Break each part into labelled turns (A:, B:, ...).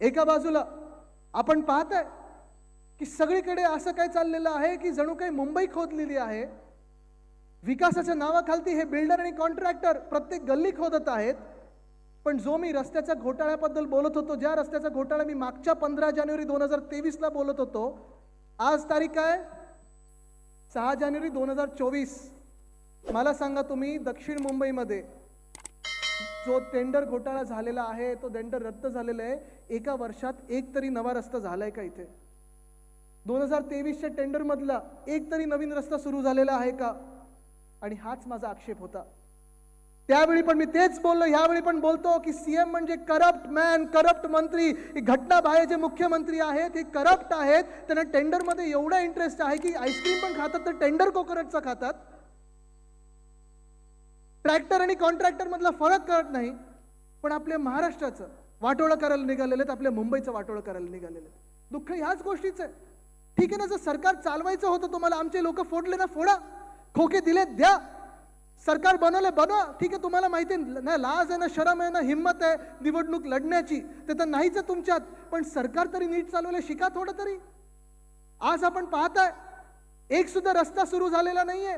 A: एका बाजूला आपण पाहताय की सगळीकडे असं काय चाललेलं आहे की जणू काही मुंबई खोदलेली आहे. विकासाच्या नावाखालती हे बिल्डर आणि कॉन्ट्रॅक्टर प्रत्येक गल्ली खोदत आहेत. पण जो मी रस्त्याच्या घोटाळ्याबद्दल बोलत होतो ज्या रस्त्याचा घोटाळा मी मागच्या पंधरा जानेवारी दोन हजार तेवीसला बोलत होतो आज तारीख काय? सहा जानेवारी दोन हजार चोवीस. मला सांगा तुम्ही दक्षिण मुंबईमध्ये जो टेंडर घोटाळा झालेला आहे तो टेंडर रद्द झालेला आहे एका वर्षात एक तरी नवा रस्ता झालाय का इथे? दोन हजार तेवीसच्या टेंडरमधला एक तरी नवीन रस्ता सुरू झालेला आहे का? आणि हाच माझा आक्षेप होता. त्यावेळी पण मी तेच बोललो ह्यावेळी पण बोलतो की सीएम म्हणजे करप्ट मॅन करप्ट मंत्री. हे घटना बाहेर जे मुख्यमंत्री आहेत हे करप्ट आहेत. त्यांना टेंडरमध्ये एवढा इंटरेस्ट आहे की आईस्क्रीम पण खातात तर टेंडर कोकोनटचा खातात. ट्रॅक्टर आणि कॉन्ट्रॅक्टर मधला फरक कळत नाही पण आपल्या महाराष्ट्राचं वाटोळं करायला निघालेले आहेत आपल्या मुंबईचं वाटोळं करायला निघालेले आहेत दुःख ह्याच गोष्टीचं आहे. ठीक आहे ना जर सरकार चालवायचं होतं तुम्हाला आमचे लोक फोडले ना फोडा. खोके दिले द्या. सरकार बनवले बनवा. ठीक आहे तुम्हाला माहिती आहे ना लाज आहे ना शरम आहे ना हिंमत आहे निवडणूक लढण्याची. ते तर नाहीच आहे तुमच्यात. पण सरकार तरी नीट चालवले शिका थोडं तरी. आज आपण पाहताय एक सुद्धा रस्ता सुरू झालेला नाहीये.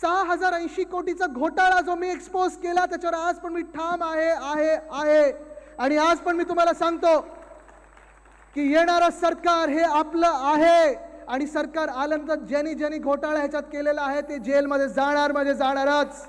A: सहा हजार ऐंशी कोटीचा घोटाळा जो मी एक्सपोज केला त्याच्यावर आज पण मी ठाम आहे आहे आहे. आणि आज पण मी तुम्हाला सांगतो की येणारं सरकार हे आपलं आहे. आणि सरकार आल्यानंतर ज्यांनी ज्यांनी घोटाळा ह्याच्यात केलेला आहे ते जेलमध्ये जाणार म्हणजे जाणारच.